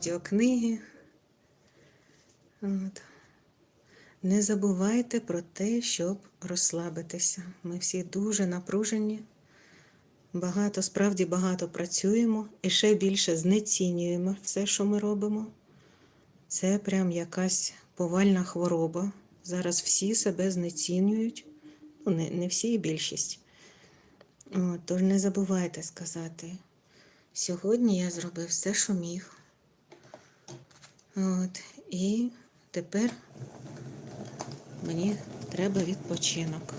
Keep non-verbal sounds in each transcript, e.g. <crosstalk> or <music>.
аудіокниги. От. Не забувайте про те, щоб розслабитися. Ми всі дуже напружені, багато, справді багато працюємо і ще більше знецінюємо все, що ми робимо. Це прям якась повальна хвороба. Зараз всі себе знецінюють. Ну, не, не всі, і більшість. От, тож не забувайте сказати. Сьогодні я зробив все, що міг. От, і тепер мені треба відпочинок.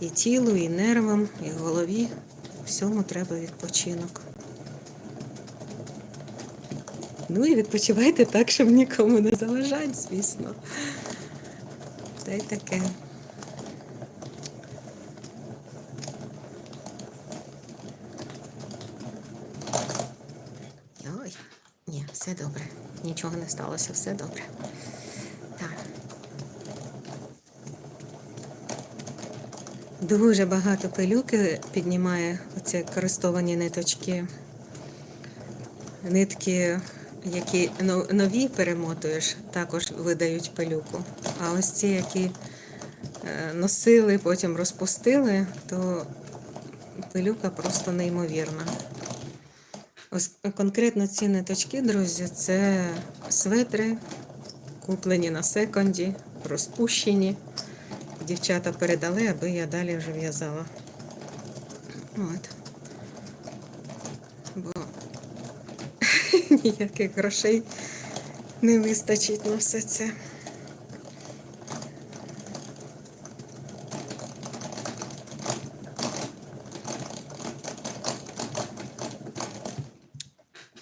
І тілу, і нервам, і голові. Всьому треба відпочинок. Ну і відпочивайте так, щоб нікому не заважати, звісно. Та й таке. Ой, ні, все добре. Нічого не сталося, все добре. Так. Дуже багато пилюки піднімає оці користовані ниточки. Нитки, які нові перемотуєш, також видають пилюку. А ось ці, які е, носили, потім розпустили, то пилюка просто неймовірна. Ось конкретно ці ниточки, друзі, це светри, куплені на секонді, розпущені. Дівчата передали, аби я далі вже в'язала. От. Бо <laughs> ніяких грошей не вистачить на все це.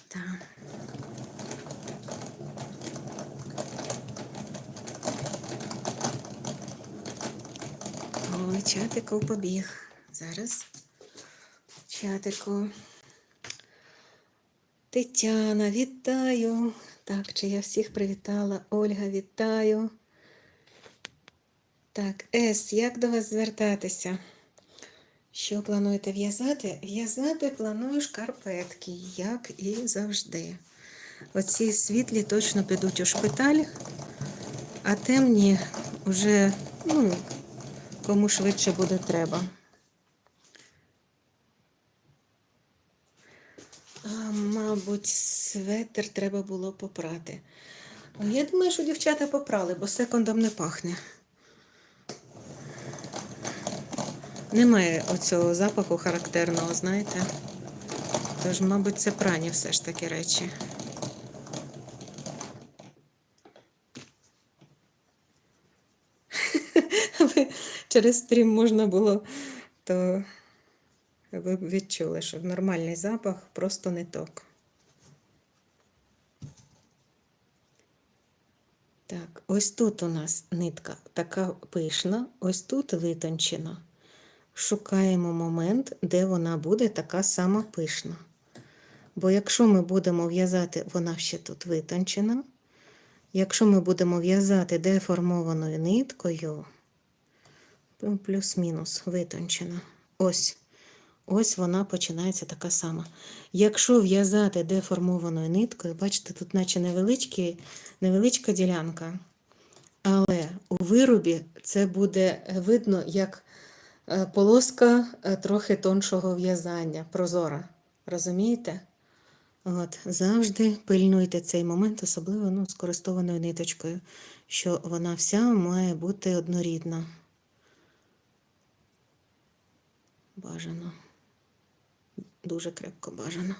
Так. Ой, чатику побіг. Зараз. Чатику. Тетяна, вітаю. Так, чи я всіх привітала? Ольга, вітаю. Так, Ес, як до вас звертатися? Що плануєте в'язати? В'язати планую шкарпетки, як і завжди. Оці світлі точно підуть у шпиталь, а темні вже, ну, кому швидше буде треба. А, мабуть, светр треба було попрати. Я думаю, що дівчата попрали, бо секондом не пахне. Немає оцього запаху характерного, знаєте. Тож, мабуть, це прані все ж таки речі. Аби через стрім можна було, то ви б відчули, що нормальний запах просто не ток. Так, ось тут у нас нитка така пишна, ось тут витончена. Шукаємо момент, де вона буде така сама пишна. Бо якщо ми будемо в'язати, вона ще тут витончена. Якщо ми будемо в'язати деформованою ниткою, плюс-мінус витончена. Ось. Ось вона починається така сама. Якщо в'язати деформованою ниткою, бачите, тут наче невеличкі, невеличка ділянка. Але у виробі це буде видно як е, полоска е, трохи тоншого в'язання, прозора. Розумієте? От, завжди пильнуйте цей момент, особливо ну, з користованою ниточкою, що вона вся має бути однорідна. Бажано. Дуже крепко бажано.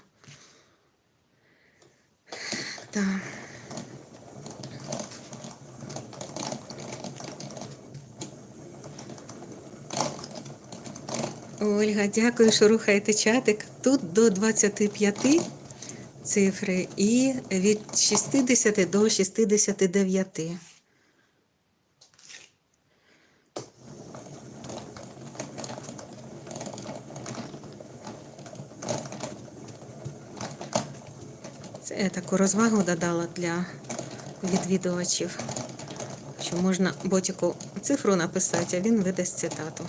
Так. Ольга, дякую, що рухаєте чатик. Тут до 25 цифри і від 60 до 69. Таку розвагу додала для відвідувачів, що можна ботіку цифру написати, а він видасть цитату.